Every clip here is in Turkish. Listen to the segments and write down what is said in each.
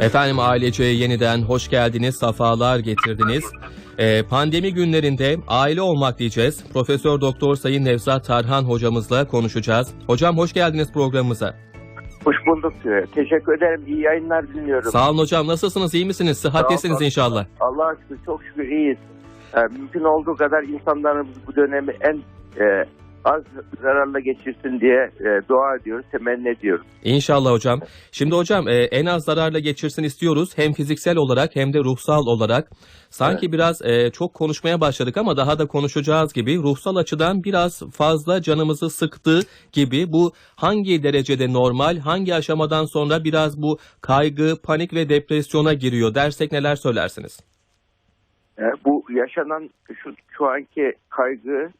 Efendim ailece yeniden hoş geldiniz, safalar getirdiniz. Ee, pandemi günlerinde aile olmak diyeceğiz. Profesör Doktor Sayın Nevzat Tarhan hocamızla konuşacağız. Hocam hoş geldiniz programımıza. Hoş bulduk. Teşekkür ederim. İyi yayınlar diliyorum. Sağ olun hocam. Nasılsınız? iyi misiniz? Olun. inşallah. Allah'a şükür çok şükür iyiyiz. Ee, mümkün olduğu kadar insanlarımız bu dönemi en e, az zararla geçirsin diye e, dua ediyoruz, temenni ediyoruz. İnşallah hocam. Şimdi hocam e, en az zararla geçirsin istiyoruz. Hem fiziksel olarak hem de ruhsal olarak. Sanki biraz e, çok konuşmaya başladık ama daha da konuşacağız gibi ruhsal açıdan biraz fazla canımızı sıktı gibi bu hangi derecede normal, hangi aşamadan sonra biraz bu kaygı, panik ve depresyona giriyor dersek neler söylersiniz? Ee, bu yaşanan şu, şu anki kaygı,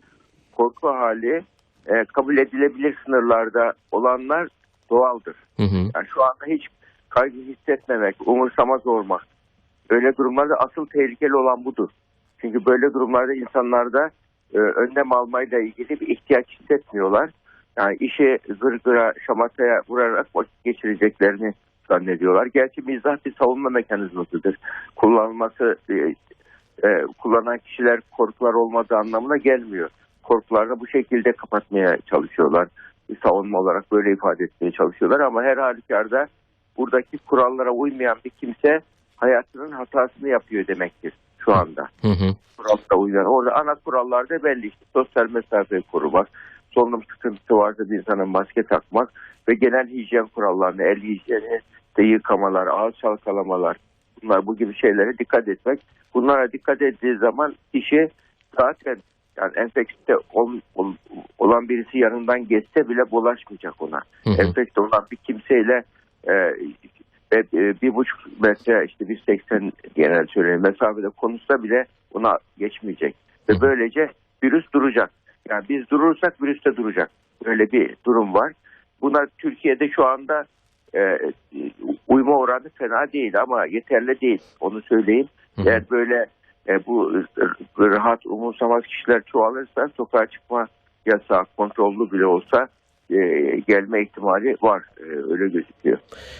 korku hali e, kabul edilebilir sınırlarda olanlar doğaldır. Hı hı. Yani şu anda hiç kaygı hissetmemek, umursamaz olmak. Böyle durumlarda asıl tehlikeli olan budur. Çünkü böyle durumlarda insanlarda e, önlem almayla ilgili bir ihtiyaç hissetmiyorlar. Yani işi gırgıra, şamataya vurarak vakit geçireceklerini zannediyorlar. Gerçi mizah bir savunma mekanizmasıdır. Kullanılması, e, e, kullanan kişiler korkular olmadığı anlamına gelmiyor. Korkularını bu şekilde kapatmaya çalışıyorlar. Savunma olarak böyle ifade etmeye çalışıyorlar ama her halükarda buradaki kurallara uymayan bir kimse hayatının hatasını yapıyor demektir şu anda. Hı hı. Kurallara uyan. Orada ana kurallar da belli işte. Sosyal mesafeyi korumak, solunum sıkıntısı varsa bir insanın maske takmak ve genel hijyen kurallarına, el hijyeni, de yıkamalar, ağız çalkalamalar, bunlar bu gibi şeylere dikkat etmek. Bunlara dikkat ettiği zaman kişi zaten yani enfekte ol- ol- olan birisi yanından geçse bile bulaşmayacak ona. Hı hı. Enfekte olan bir kimseyle e, ve e, bir buçuk metre işte bir seksen genel söyleyeyim mesafede konuşsa bile ona geçmeyecek. Ve Hı. böylece virüs duracak. Yani biz durursak virüs de duracak. Böyle bir durum var. Buna Türkiye'de şu anda e, uyma oranı fena değil ama yeterli değil. Onu söyleyeyim. Hı hı. Eğer böyle e, bu rahat umursamaz kişiler çoğalırsa sokağa çıkma yasağı kontrollü bile olsa e, gelme ihtimali var. E, öyle gözüküyor.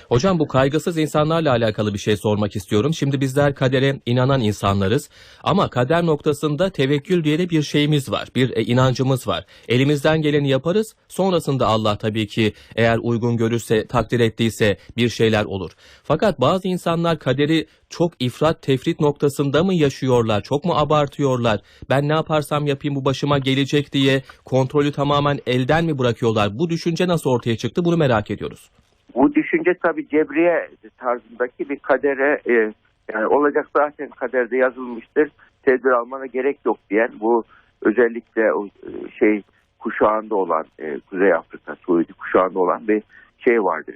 Hocam bu kaygısız insanlarla alakalı bir şey sormak istiyorum. Şimdi bizler kadere inanan insanlarız ama kader noktasında tevekkül diye de bir şeyimiz var. Bir e, inancımız var. Elimizden geleni yaparız. Sonrasında Allah tabii ki eğer uygun görürse, takdir ettiyse bir şeyler olur. Fakat bazı insanlar kaderi çok ifrat tefrit noktasında mı yaşıyorlar? Çok mu abartıyorlar? Ben ne yaparsam yapayım bu başıma gelecek diye kontrolü tamamen elden mi bırakıyorlar? Bu düşünce nasıl ortaya çıktı? Bunu merak ediyoruz. Bu düşünce tabii cebriye tarzındaki bir kadere e, yani olacak zaten kaderde yazılmıştır. Tedbir almana gerek yok diyen bu özellikle o e, şey kuşağında olan e, Kuzey Afrika, Suudi kuşağında olan bir şey vardır.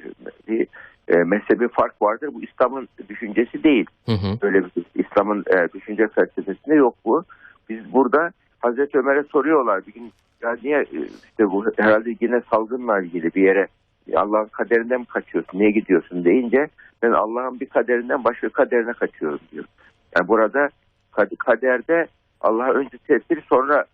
Bir e, mezhebi fark vardır. Bu İslam'ın düşüncesi değil. Hı hı. Böyle bir İslam'ın e, düşünce felsefesinde yok bu. Biz burada Hazreti Ömer'e soruyorlar bir gün ya niye e, işte bu herhalde yine salgınla ilgili bir yere Allah'ın kaderinden mi kaçıyorsun? Niye gidiyorsun deyince ben Allah'ın bir kaderinden başka kaderine kaçıyorum diyor. Yani burada kad- kaderde Allah'a önce tedbir sonra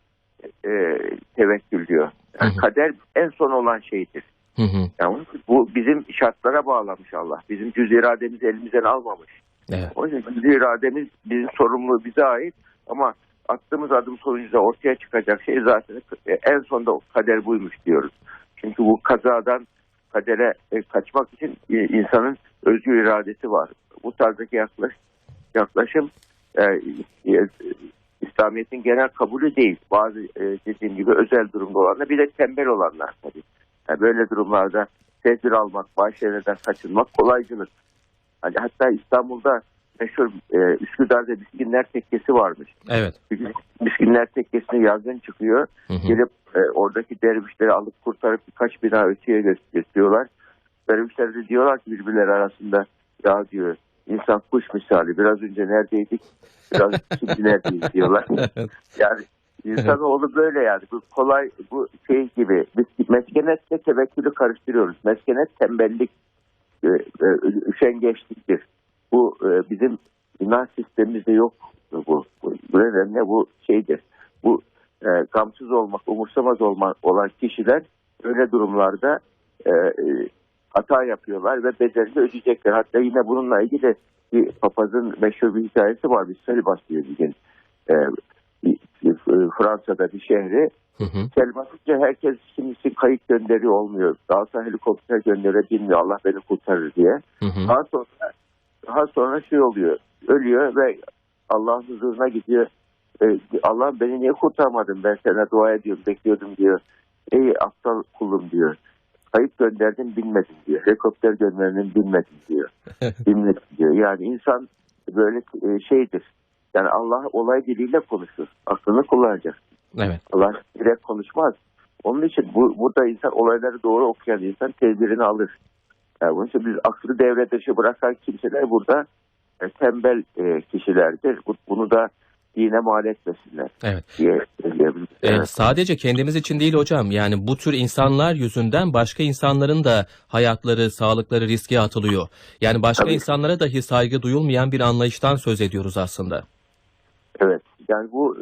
e, tevekkül diyor. Yani Hı hı. kader en son olan şeydir. Hı hı. Yani bu bizim şartlara bağlamış Allah. Bizim cüz irademizi elimizden almamış. Evet. O yüzden cüz irademiz bizim sorumluluğu bize ait ama attığımız adım sonucunda ortaya çıkacak şey zaten e, en sonunda o kader buymuş diyoruz. Çünkü bu kazadan kadere e, kaçmak için e, insanın özgür iradesi var. Bu tarzdaki yaklaş, yaklaşım e, e, İslamiyet'in genel kabulü değil. Bazı e, dediğim gibi özel durumda olanlar bir de tembel olanlar tabii. Yani böyle durumlarda tedbir almak, bazı şeylerden kaçınmak kolaycılık. Hani hatta İstanbul'da meşhur e, Üsküdar'da Miskinler Tekkesi varmış. Evet. Çünkü Miskinler Tekkesi'ne yazın çıkıyor. Hı hı. Gelip e, oradaki dervişleri alıp kurtarıp birkaç bina öteye gö- götürüyorlar. Dervişler de diyorlar ki birbirleri arasında ya diyor insan kuş misali biraz önce neredeydik biraz şimdi neredeyiz diyorlar. Yani insanoğlu böyle yani bu kolay bu şey gibi biz meskenetle tevekkülü karıştırıyoruz. Meskenet tembellik e, e, üşengeçliktir. Bu e, bizim inanç sistemimizde yok bu. Bu, bu nedenle bu şeydir. Bu e, gamsız olmak, umursamaz olmak olan kişiler öyle durumlarda e, e, hata yapıyorlar ve bedelini ödeyecekler. Hatta yine bununla ilgili bir papazın meşhur bir hikayesi var. Bir sel basıyor bir gün. Ee, e, Fransa'da bir şehri. Hı hı. Sel basınca herkes kimisi kayık gönderiyor olmuyor. Daha sonra helikopter gönderebilmiyor. Allah beni kurtarır diye. Hı hı. Daha sonra daha sonra şey oluyor. Ölüyor ve Allah'ın huzuruna gidiyor. Ee, Allah beni niye kurtarmadın? Ben sana dua ediyorum, bekliyordum diyor. Ey aptal kulum diyor. Kayıp gönderdim bilmedim diyor. Helikopter gönderdim bilmedim diyor. bilmedim diyor. Yani insan böyle e, şeydir. Yani Allah olay diliyle konuşur. Aklını kullanacak. Evet. Allah direkt konuşmaz. Onun için bu, burada insan olayları doğru okuyan insan tedbirini alır. Yani için biz aklı devre dışı bırakan kimseler burada e, tembel e, kişilerdir. Bu- Bunu da dine mal etmesinler Evet. diye. Ee, Evet. sadece kendimiz için değil hocam. Yani bu tür insanlar yüzünden başka insanların da hayatları, sağlıkları riske atılıyor. Yani başka Tabii. insanlara dahi saygı duyulmayan bir anlayıştan söz ediyoruz aslında. Evet. Yani bu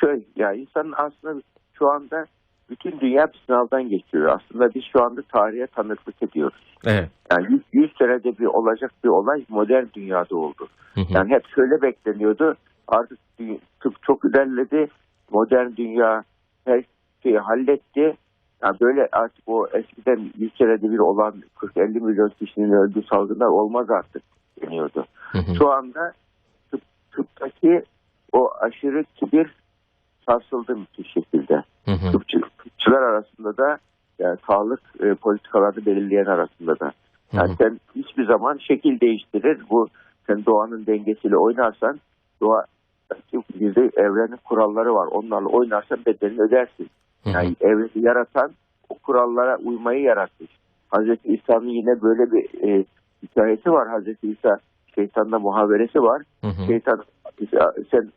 şöyle yani insanın aslında şu anda bütün dünya bir sınavdan geçiyor. Aslında biz şu anda tarihe tanıklık ediyoruz. Evet. Yani 100, 100 senede bir olacak bir olay modern dünyada oldu. Hı hı. Yani hep şöyle bekleniyordu. Artık tıp çok ilerledi. Modern dünya her şeyi halletti. Yani böyle artık o eskiden 100 senede bir olan 40-50 milyon kişinin öldüğü salgınlar olmaz artık deniyordu. Hı hı. Şu anda tıp, tıptaki o aşırı kibir sarsıldı müthiş şekilde. Hı hı. Tıpçı, tıpçılar arasında da yani sağlık e, politikalarını belirleyen arasında da. Hı Yani hı. sen hiçbir zaman şekil değiştirir. Bu sen doğanın dengesiyle oynarsan doğa bizde evrenin kuralları var. Onlarla oynarsan bedelini ödersin. Hı hı. Yani evreni yaratan o kurallara uymayı yaratmış. Hazreti İsa'nın yine böyle bir e, hikayesi var. Hazreti İsa şeytanla muhaberesi var. Hı hı. Şeytan sen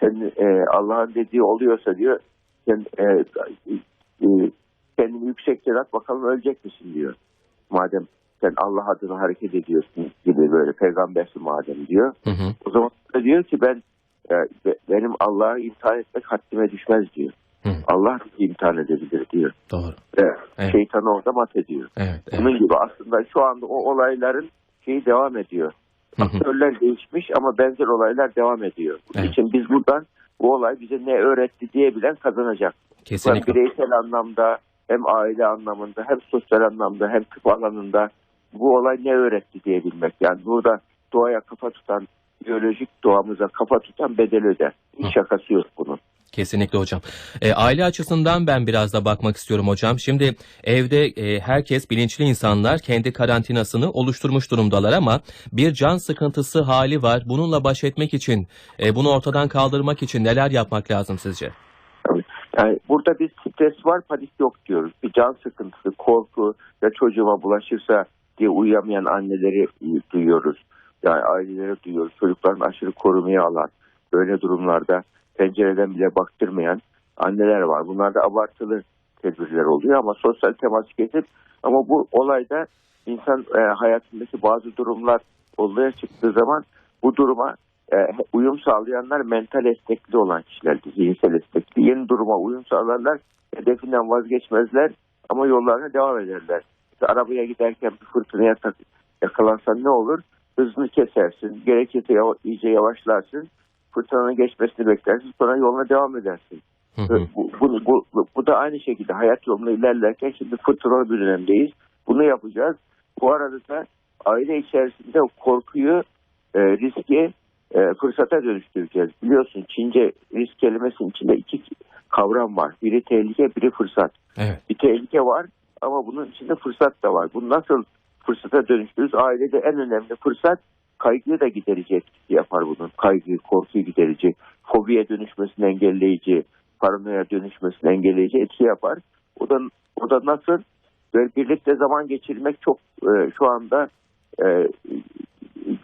sen e, Allah'ın dediği oluyorsa diyor sen e, e, kendini yüksek at bakalım ölecek misin diyor. Madem sen Allah adına hareket ediyorsun gibi böyle peygambersin madem diyor. Hı hı. O zaman da diyor ki ben e, be- benim Allah'ı imtihan etmek haddime düşmez diyor. Hı. Allah imtihan edebilir diyor. Doğru. Ve Evet. şeytanı orada mat ediyor. Evet. evet. Bunun gibi aslında şu anda o olayların şeyi devam ediyor. Aktörler değişmiş ama benzer olaylar devam ediyor. Bunun Evet. için biz buradan bu olay bize ne öğretti diyebilen kazanacak. Hem Kesinlikle. bireysel anlamda hem aile anlamında hem sosyal anlamda hem tıp alanında bu olay ne öğretti diyebilmek. Yani burada doğaya kafa tutan, biyolojik doğamıza kafa tutan bedel öder. Hiç şakası yok bunun. Kesinlikle hocam. E, aile açısından ben biraz da bakmak istiyorum hocam. Şimdi evde e, herkes bilinçli insanlar kendi karantinasını oluşturmuş durumdalar ama bir can sıkıntısı hali var. Bununla baş etmek için, e, bunu ortadan kaldırmak için neler yapmak lazım sizce? Yani burada bir stres var, panik yok diyoruz. Bir can sıkıntısı, korku ya çocuğuma bulaşırsa diye uyuyamayan anneleri duyuyoruz. Yani aileleri duyuyoruz. Çocukların aşırı korumaya alan, böyle durumlarda pencereden bile baktırmayan anneler var. Bunlar da abartılı tedbirler oluyor ama sosyal temas kesip ama bu olayda insan e, hayatındaki bazı durumlar ortaya çıktığı zaman bu duruma e, uyum sağlayanlar mental esnekli olan kişilerdir, zihinsel esnekli. Yeni duruma uyum sağlarlar, hedefinden vazgeçmezler ama yollarına devam ederler. İşte arabaya giderken bir fırtınaya tak- yakalansan ne olur? Hızını kesersin, gerekirse yava- iyice yavaşlarsın, fırtınanın geçmesini beklersin, sonra yoluna devam edersin. Hı hı. Bu, bu, bu, bu, bu da aynı şekilde hayat yolunda ilerlerken şimdi fırtınalı bir dönemdeyiz. Bunu yapacağız. Bu arada da aile içerisinde korkuyu, e, riski e, fırsata dönüştüreceğiz. Biliyorsun Çince risk kelimesinin içinde iki kavram var. Biri tehlike, biri fırsat. Evet. Bir tehlike var ama bunun içinde fırsat da var. Bunu nasıl fırsata dönüştürürüz? Ailede en önemli fırsat kaygıyı da giderici etkisi yapar bunun. Kaygıyı, korkuyu giderici, fobiye dönüşmesini engelleyici, paranoya dönüşmesini engelleyici etki yapar. O da o da nasıl? Böyle birlikte zaman geçirmek çok e, şu anda e,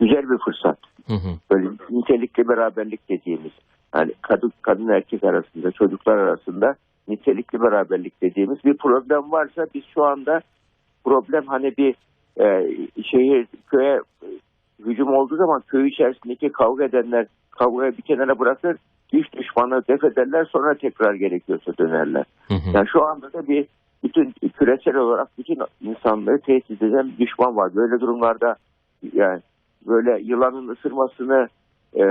güzel bir fırsat. Hı hı. Böyle nitelikli beraberlik dediğimiz yani kadın kadın erkek arasında çocuklar arasında nitelikli beraberlik dediğimiz bir problem varsa biz şu anda problem hani bir e, şehir köye hücum olduğu zaman köy içerisindeki kavga edenler kavgayı bir kenara bırakır dış düşmanı def ederler sonra tekrar gerekiyorsa dönerler. Hı hı. Yani şu anda da bir bütün küresel olarak bütün insanlığı tehdit eden bir düşman var. Böyle durumlarda yani böyle yılanın ısırmasını e,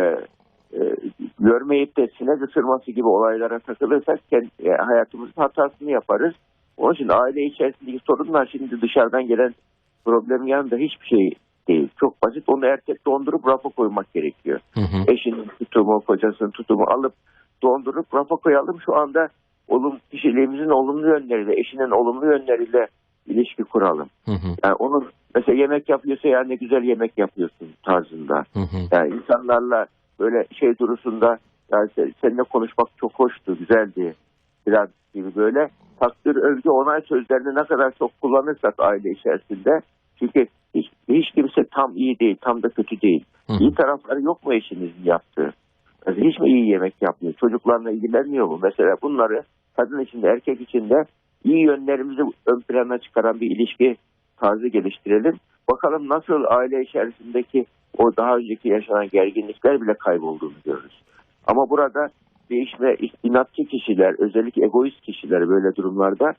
e, görmeyip de sinek ısırması gibi olaylara takılırsak kendi, e, hayatımızın hatasını yaparız. Onun için aile içerisindeki sorunlar şimdi dışarıdan gelen problemin yanında hiçbir şey değil. Çok basit. Onu erkek dondurup rafa koymak gerekiyor. Hı hı. Eşinin tutumu, kocasının tutumu alıp dondurup rafa koyalım. Şu anda olum, kişiliğimizin olumlu yönleriyle, eşinin olumlu yönleriyle ilişki kuralım. Hı hı. Yani onun mesela yemek yapıyorsa ya ne güzel yemek yapıyorsun tarzında. Hı hı. Yani insanlarla böyle şey durusunda yani sen- seninle konuşmak çok hoştu, güzeldi biraz gibi böyle takdir, övgü, onay sözlerini ne kadar çok kullanırsak aile içerisinde çünkü hiç, hiç kimse tam iyi değil, tam da kötü değil. Hı. İyi tarafları yok mu eşinizin yaptığı? Mesela hiç mi iyi yemek yapmıyor? Çocuklarla ilgilenmiyor mu? Mesela bunları kadın içinde, erkek içinde iyi yönlerimizi ön plana çıkaran bir ilişki tarzı geliştirelim. Bakalım nasıl aile içerisindeki o daha önceki yaşanan gerginlikler bile kaybolduğunu görürüz. Ama burada değişme inatçı kişiler, özellikle egoist kişiler böyle durumlarda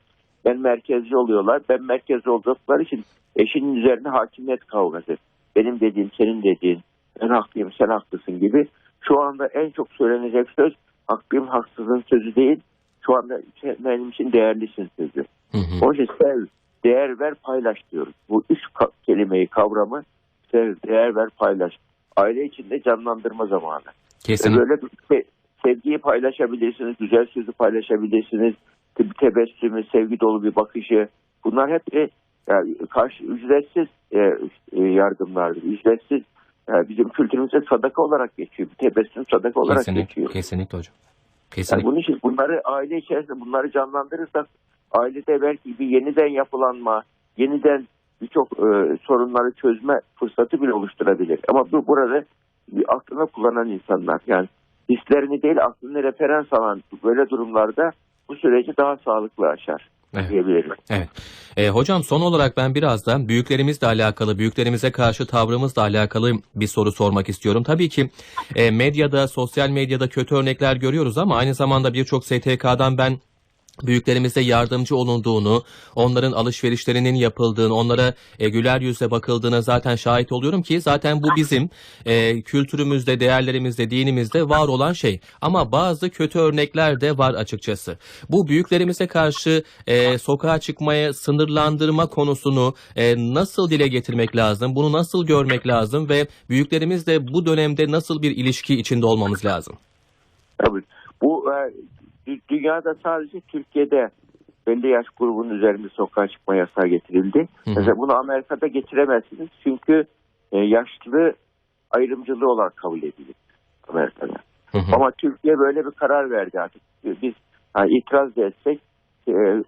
ben merkezci oluyorlar. Ben merkezci oldukları için eşinin üzerine hakimiyet kavgası. Benim dediğim, senin dediğin, ben haklıyım, sen haklısın gibi. Şu anda en çok söylenecek söz haklıyım, haksızın sözü değil. Şu anda benim için değerlisin sözü. Hı hı. Onun için sev, değer ver, paylaş diyoruz. Bu üç kelimeyi, kavramı sev, değer ver, paylaş. Aile içinde canlandırma zamanı. Kesinlikle. Böyle se- sevgiyi paylaşabilirsiniz, güzel sözü paylaşabilirsiniz, tebessümü, sevgi dolu bir bakışı. Bunlar hep e, yani karşı ücretsiz e, e, yardımlardır. Ücretsiz e, bizim kültürümüzde sadaka olarak geçiyor. Bir tebessüm sadaka olarak Kesinlikle. geçiyor. Kesinlikle hocam. Yani Kesinlikle. bunun için bunları aile içerisinde bunları canlandırırsak ailede belki bir yeniden yapılanma, yeniden birçok e, sorunları çözme fırsatı bile oluşturabilir. Ama bu burada bir aklını kullanan insanlar yani hislerini değil aklını referans alan böyle durumlarda bu süreci daha sağlıklı aşar Evet. diyebilirim. Evet. E, hocam son olarak ben biraz da büyüklerimizle alakalı, büyüklerimize karşı tavrımızla alakalı bir soru sormak istiyorum. Tabii ki e, medyada, sosyal medyada kötü örnekler görüyoruz ama aynı zamanda birçok STK'dan ben büyüklerimize yardımcı olunduğunu, onların alışverişlerinin yapıldığını, onlara e, güler yüzle bakıldığına zaten şahit oluyorum ki zaten bu bizim e, kültürümüzde, değerlerimizde, dinimizde var olan şey. Ama bazı kötü örnekler de var açıkçası. Bu büyüklerimize karşı e, sokağa çıkmaya sınırlandırma konusunu e, nasıl dile getirmek lazım? Bunu nasıl görmek lazım ve büyüklerimizle bu dönemde nasıl bir ilişki içinde olmamız lazım? Tabii. Bu e, dünyada sadece Türkiye'de belli yaş grubunun üzerinde sokağa çıkma yasağı getirildi. Hı hı. Mesela bunu Amerika'da getiremezsiniz çünkü e, yaşlı ayrımcılığı olarak kabul edilir Amerika'da. Hı hı. Ama Türkiye böyle bir karar verdi artık. Biz hani itiraz da etsek e, e,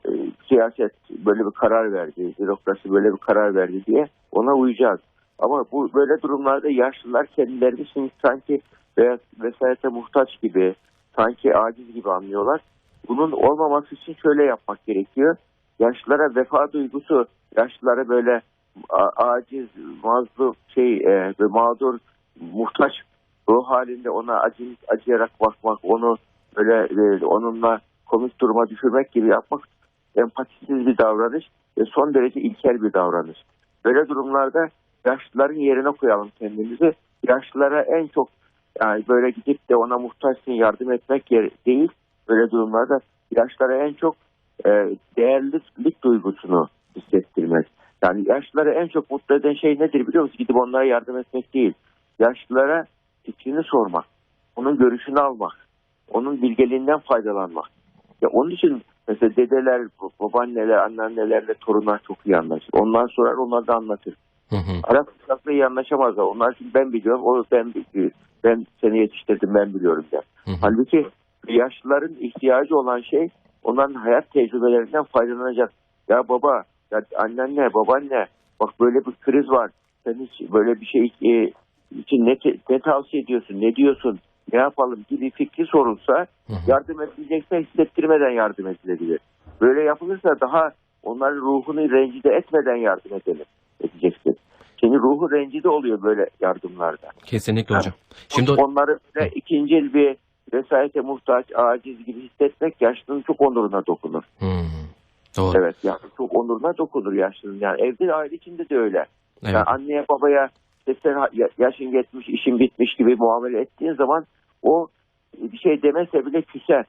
siyaset böyle bir karar verdi, bürokrasi böyle bir karar verdi diye ona uyacağız. Ama bu böyle durumlarda yaşlılar kendilerini sanki veya vesayete muhtaç gibi, sanki aciz gibi anlıyorlar. Bunun olmaması için şöyle yapmak gerekiyor. Yaşlılara vefa duygusu, yaşlılara böyle aciz, mazlum, şey, e, mağdur, muhtaç ruh halinde ona acı, acıyarak bakmak, onu böyle e, onunla komik duruma düşürmek gibi yapmak empatisiz bir davranış ve son derece ilkel bir davranış. Böyle durumlarda yaşlıların yerine koyalım kendimizi. Yaşlılara en çok yani böyle gidip de ona muhtaçsın yardım etmek değil. Böyle durumlarda yaşlılara en çok e, değerlilik duygusunu hissettirmek. Yani yaşlıları en çok mutlu eden şey nedir biliyor musun? Gidip onlara yardım etmek değil. Yaşlılara fikrini sormak, onun görüşünü almak, onun bilgeliğinden faydalanmak. Ya onun için mesela dedeler, babaanneler, anneannelerle torunlar çok iyi anlaşır. Onlar sorar, onlar da anlatır. Hı hı. Arap kuşakla iyi anlaşamazlar. Onlar için ben biliyorum, o ben biliyorum. Ben seni yetiştirdim, ben biliyorum der. Hı hı. Halbuki yaşlıların ihtiyacı olan şey onların hayat tecrübelerinden faydalanacak. Ya baba, ya annenle, babaanne bak böyle bir kriz var. Sen hiç böyle bir şey e, için ne, ne tavsiye ediyorsun, ne diyorsun, ne yapalım gibi fikri sorulsa Hı hı. yardım edilecekse hissettirmeden yardım edilebilir. Böyle yapılırsa daha onların ruhunu rencide etmeden yardım edelim, Şimdi ruhu rencide oluyor böyle yardımlarda. Kesinlikle hocam. Şimdi Onları böyle ikincil bir vesayete muhtaç, aciz gibi hissetmek yaşlının çok onuruna dokunur. Hmm. Doğru. Evet yani çok onuruna dokunur yaşlının. Yani evde de aile içinde de öyle. Evet. Yani anneye babaya işte sen yaşın geçmiş, işin bitmiş gibi muamele ettiğin zaman o bir şey demese bile küser.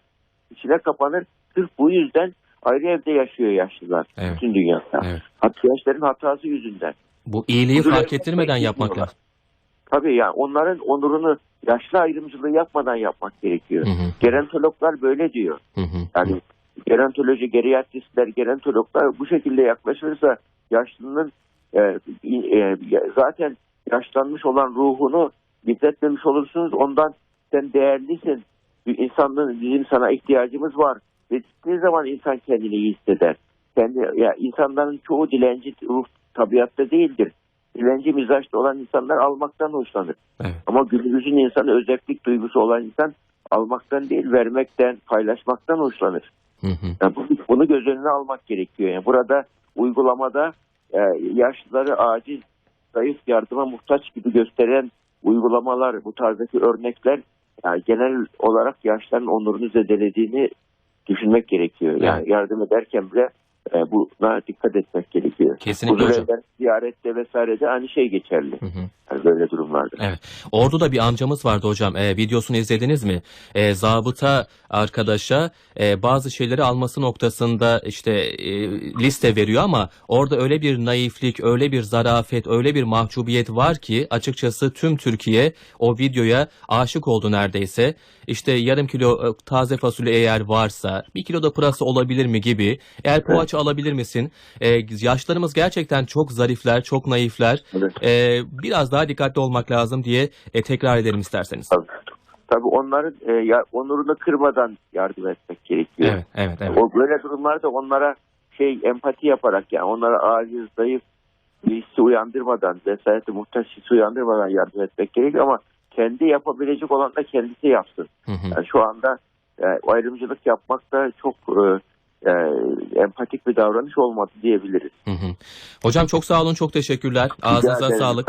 İçine kapanır. Sırf bu yüzden ayrı evde yaşıyor yaşlılar. Evet. Bütün dünyada. Evet. Hatta yaşların hatası yüzünden. Bu iyiliği Huzur fark ettirmeden yapmak lazım. Tabii yani onların onurunu yaşlı ayrımcılığı yapmadan yapmak gerekiyor. Hı hı. Gerontologlar böyle diyor. Hı hı. Yani gerontoloji, geriatristler, gerontologlar bu şekilde yaklaşırsa yaşlının e, e, zaten yaşlanmış olan ruhunu gizletmemiş olursunuz. Ondan sen değerlisin. Bir insanlığın bizim sana ihtiyacımız var. Dediği zaman insan kendini iyi hisseder. Kendi, ya insanların çoğu dilenci ruh tabiatta değildir. Dilenci mizaçta olan insanlar almaktan hoşlanır. Evet. Ama günümüzün insanı özellik duygusu olan insan almaktan değil vermekten, paylaşmaktan hoşlanır. Hı hı. Yani bunu, göz önüne almak gerekiyor. Yani burada uygulamada e, yaşlıları aciz, zayıf yardıma muhtaç gibi gösteren uygulamalar, bu tarzdaki örnekler yani genel olarak yaşlıların onurunu zedelediğini düşünmek gerekiyor. Yani Evet. yardım ederken bile e, buna dikkat etmek gerekiyor. Kesinlikle Huzur hocam. ziyarette vesairede aynı şey geçerli. Hı hı. Yani böyle durumlarda. Evet. Ordu'da bir amcamız vardı hocam. E, videosunu izlediniz mi? E, zabıta arkadaşa e, bazı şeyleri alması noktasında işte e, liste veriyor ama orada öyle bir naiflik, öyle bir zarafet, öyle bir mahcubiyet var ki açıkçası tüm Türkiye o videoya aşık oldu neredeyse. İşte yarım kilo e, taze fasulye eğer varsa bir kilo da pırasa olabilir mi gibi. Eğer poğaça alabilir misin? E, yaşlarımız gerçekten çok zarifler, çok naifler. Evet. Ee, biraz daha dikkatli olmak lazım diye e, tekrar edelim isterseniz. Tabii. Tabii onların e, ya, onurunu kırmadan yardım etmek gerekiyor. Evet, evet, evet. O böyle durumlarda onlara şey empati yaparak yani onlara aciz, zayıf bir hissi uyandırmadan, vesayete muhtaç hissi uyandırmadan yardım etmek gerekiyor ama kendi yapabilecek olan da kendisi yapsın. Hı hı. Yani şu anda e, ayrımcılık yapmak da çok e, e, empatik bir davranış olmadı diyebiliriz. Hı hı. Hocam çok sağ olun, çok teşekkürler. Ağzınıza sağlık.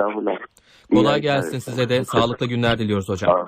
İyi Kolay gelsin size de. Sağlıklı günler diliyoruz hocam.